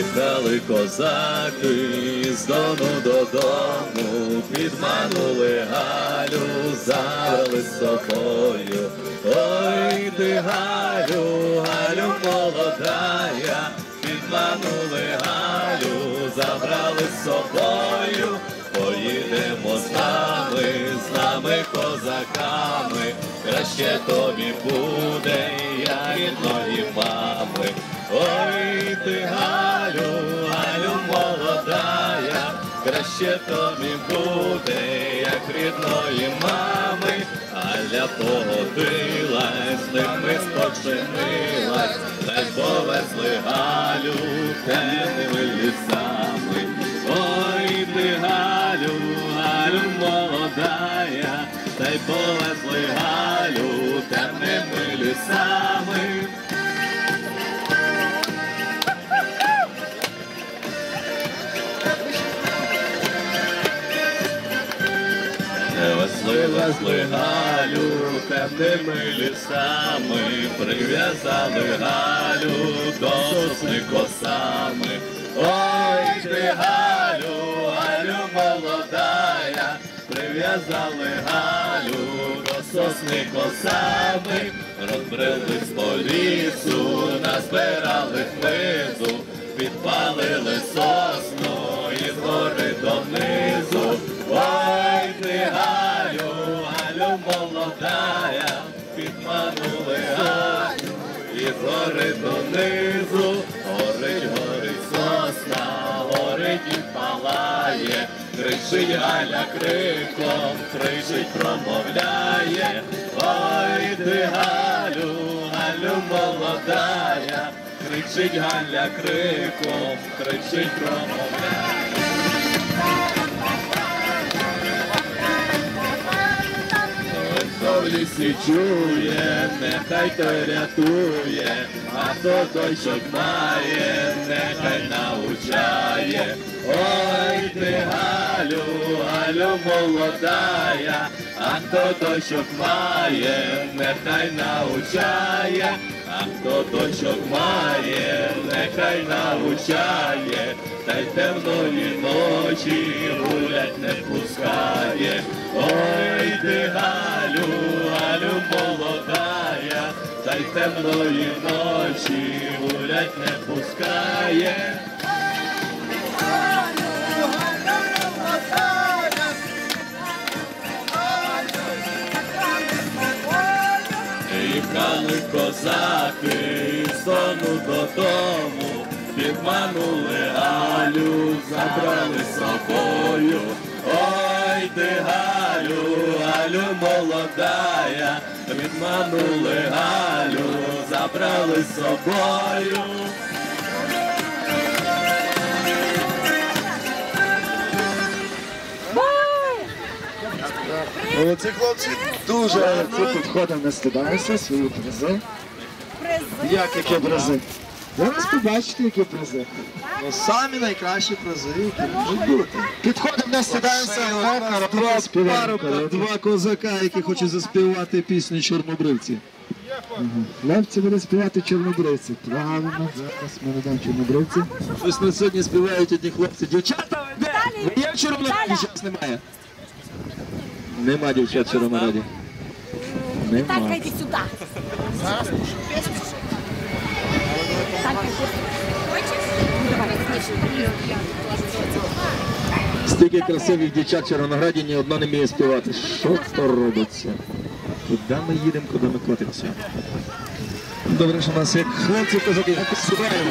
Їхали козаки з дону додому, підманули Галю, забрали з собою. Ой, ти Галю, Галю молодая, підманули Галю, забрали з собою. Поїдемо з нами, з нами козаками, краще тобі буде, краще тобі буде, як рідної мами, Галя погодилась, з ними спочинилась, й повезли Галю темними лісами. Ой, ти Галю, Галю молодая, та й повезли Галю темними лісами. Везли, Галю темними лісами, прив'язали Галю до сосни косами. Ой, ти Галю, Галю молодая, прив'язали Галю до сосни косами, розбрелись по лісу, назбирали хмизу, підпалили сосну згори донизу, горить, горить сосна, горить і палає, кричить Галя криком, кричить, промовляє, ой, ти Галю, Галю молодая, кричить Галя криком, кричить, промовляє. В лісі чує, нехай той рятує, а хто той, що має, нехай научає. Ой, ти Галю, Галю молодая, а хто той, що має, нехай научає, а хто той, що має, нехай научає, та й темної ночі гулять не пускає. Ой, ти Галю, й темної ночі гулять не пускає. Їхали козаки з дону додому, підманули Галю, забрали собою. Ой, ти Галю, Галю молодая, підманули Галю, забрали з собою. Молодці хлопці дуже гарно підходом не стидаюся свої призи. Як які призи? Зараз побачите, які призи. Ну, самі найкращі призи, які можуть бути. Підходом не стидаємося, гарно, два Пару, співаємо. два козака, які хочуть заспівати пісню Чорнобривці. Хлопці будуть співати чорнобривці. Правильно, зараз ми ведемо чорнобривці. Щось на сьогодні співають одні хлопці. Дівчата, ви де? Ви є в Чорнобривці? Зараз немає. Нема дівчат в Чорнобривці. Талька, Нема. йди сюди. Талька, Стільки красивих дівчат в Чорнограді ні одна не вміє співати. Що то робиться? Куди ми їдемо, куди ми котимося? Добре, що у нас як хлопці козаки співаємо.